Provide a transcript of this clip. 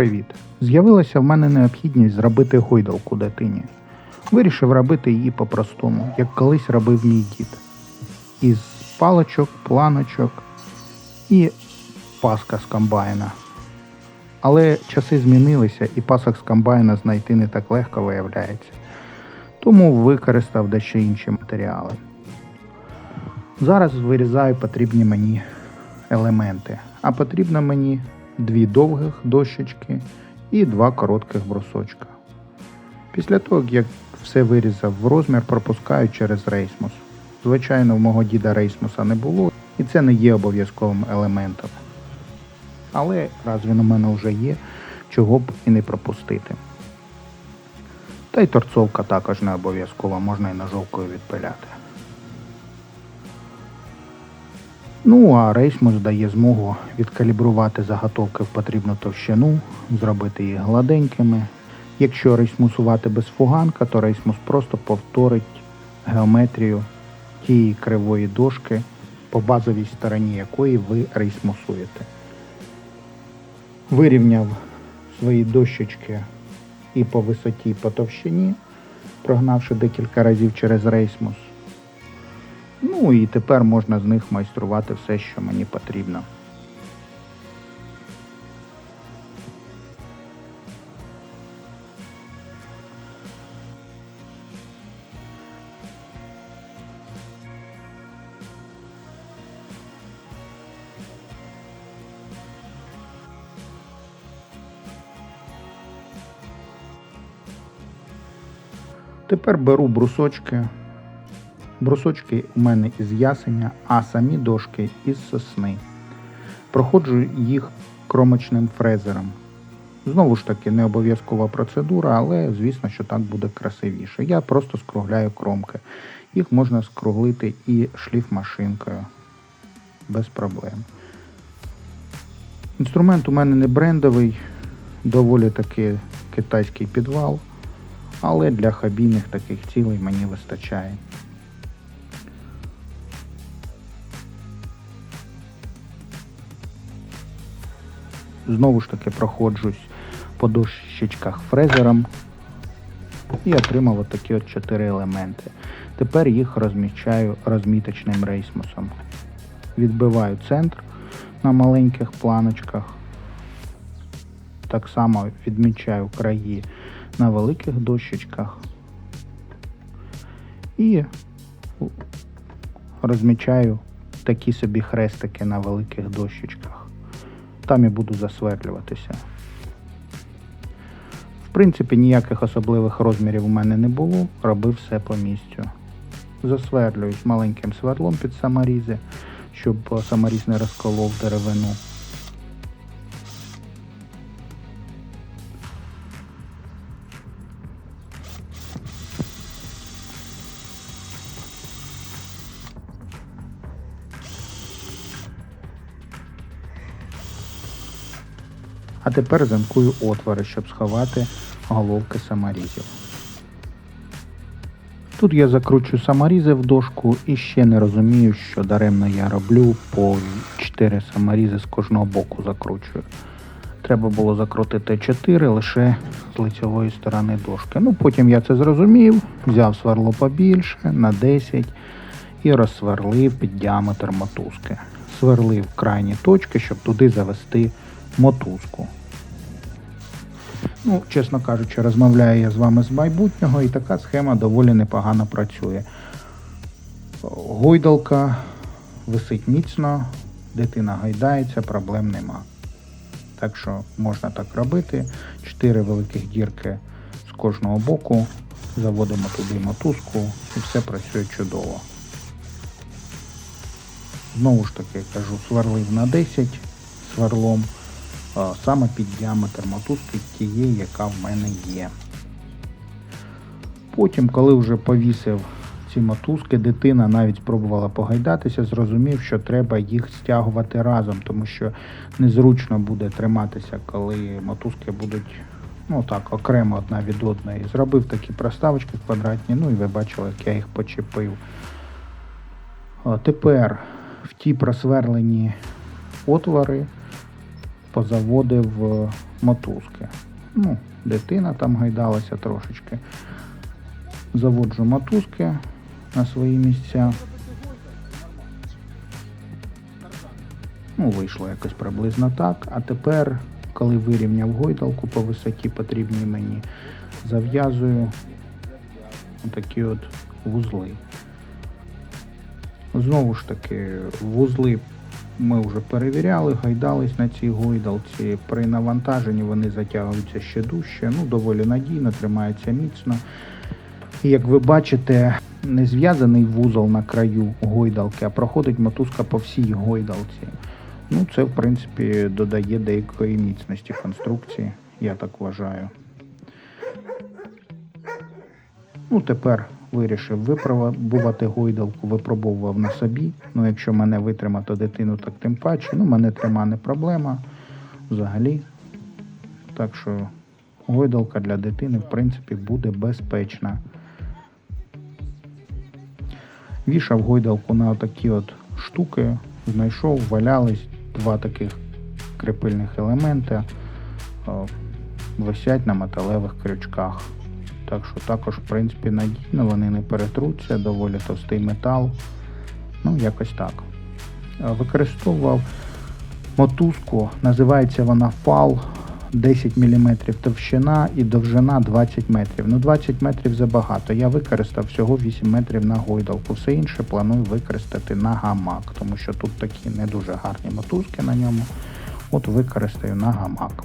Привіт! З'явилася в мене необхідність зробити гойдалку дитині. Вирішив робити її по-простому, як колись робив мій дід. Із паличок, планочок і паска з комбайна. Але часи змінилися і пасок з комбайна знайти не так легко виявляється. Тому використав дещо інші матеріали. Зараз вирізаю потрібні мені елементи. А потрібно мені дві довгих дощечки і два коротких брусочка. Після того, як все вирізав в розмір, пропускаю через рейсмус. Звичайно, в мого діда рейсмуса не було, і це не є обов'язковим елементом. Але раз він у мене вже є, чого б і не пропустити. Та й торцовка також не обов'язкова, можна і ножовкою відпиляти. Ну, а рейсмус дає змогу відкалібрувати заготовки в потрібну товщину, зробити їх гладенькими. Якщо рейсмусувати без фуганка, то рейсмус просто повторить геометрію тієї кривої дошки, по базовій стороні якої ви рейсмусуєте. Вирівняв свої дощечки і по висоті, і по товщині, прогнавши декілька разів через рейсмус. Ну і тепер можна з них майструвати все, що мені потрібно. Тепер беру брусочки. Брусочки у мене із ясеня, а самі дошки із сосни. Проходжу їх кромочним фрезером. Знову ж таки, не обов'язкова процедура, але звісно, що так буде красивіше. Я просто скругляю кромки. Їх можна скруглити і шліфмашинкою без проблем. Інструмент у мене не брендовий, доволі таки китайський підвал, але для хабійних таких цілей мені вистачає. Знову ж таки проходжусь по дощечках фрезером і отримав отакі от чотири елементи. Тепер їх розміщаю розміточним рейсмусом. Відбиваю центр на маленьких планочках. Так само відмічаю краї на великих дощечках. І розмічаю такі собі хрестики на великих дощечках. Там і буду засверлюватися. В принципі, ніяких особливих розмірів у мене не було, робив все по місцю. Засверлююсь маленьким сверлом під саморізи, щоб саморіз не розколов деревину. А тепер замкую отвори, щоб сховати головки саморізів. Тут я закручу саморізи в дошку і ще не розумію, що даремно я роблю по 4 саморізи з кожного боку закручую. Треба було закрутити 4 лише з лицевої сторони дошки. Ну потім я це зрозумів, взяв сверло побільше на 10 і розсверлив під діаметр мотузки. Сверлив крайні точки, щоб туди завести мотузку. Ну, чесно кажучи, розмовляю я з вами з майбутнього, і така схема доволі непогано працює. Гойдалка висить міцно, дитина гайдається, проблем нема. Так що можна так робити. Чотири великих дірки з кожного боку. Заводимо туди мотузку і все працює чудово. Знову ж таки кажу, сверлив на 10 сверлом а, саме під діаметр мотузки тієї, яка в мене є. Потім, коли вже повісив ці мотузки, дитина навіть спробувала погайдатися, зрозумів, що треба їх стягувати разом, тому що незручно буде триматися, коли мотузки будуть ну так, окремо одна від одної. Зробив такі проставочки квадратні, ну і ви бачили, як я їх почепив. Тепер в ті просверлені отвори позаводив е, мотузки. Ну, дитина там гайдалася трошечки. Заводжу мотузки на свої місця. Ну, вийшло якось приблизно так. А тепер, коли вирівняв гойдалку по висоті потрібній мені, зав'язую такі от вузли. Знову ж таки, вузли ми вже перевіряли, гайдались на цій гойдалці. При навантаженні вони затягуються ще дужче, ну доволі надійно, тримається міцно. І як ви бачите, не зв'язаний вузол на краю гойдалки, а проходить мотузка по всій гойдалці. Ну, це, в принципі, додає деякої міцності конструкції, я так вважаю. Ну, тепер вирішив випробувати гойдалку, випробовував на собі. Ну, якщо мене витримати дитину, так тим паче. Ну, мене трима не проблема взагалі. Так що гойдалка для дитини, в принципі, буде безпечна. Вішав гойдалку на такі от штуки, знайшов, валялись два таких крепильних елементи, о, висять на металевих крючках. Так що також, в принципі, надійно, вони не перетруться, доволі товстий метал. Ну, якось так. Е, Використовував мотузку, називається вона фал 10 мм товщина і довжина 20 метрів. Ну, 20 метрів забагато. Я використав всього 8 метрів на гойдалку. Все інше планую використати на гамак, тому що тут такі не дуже гарні мотузки на ньому. От використаю на гамак.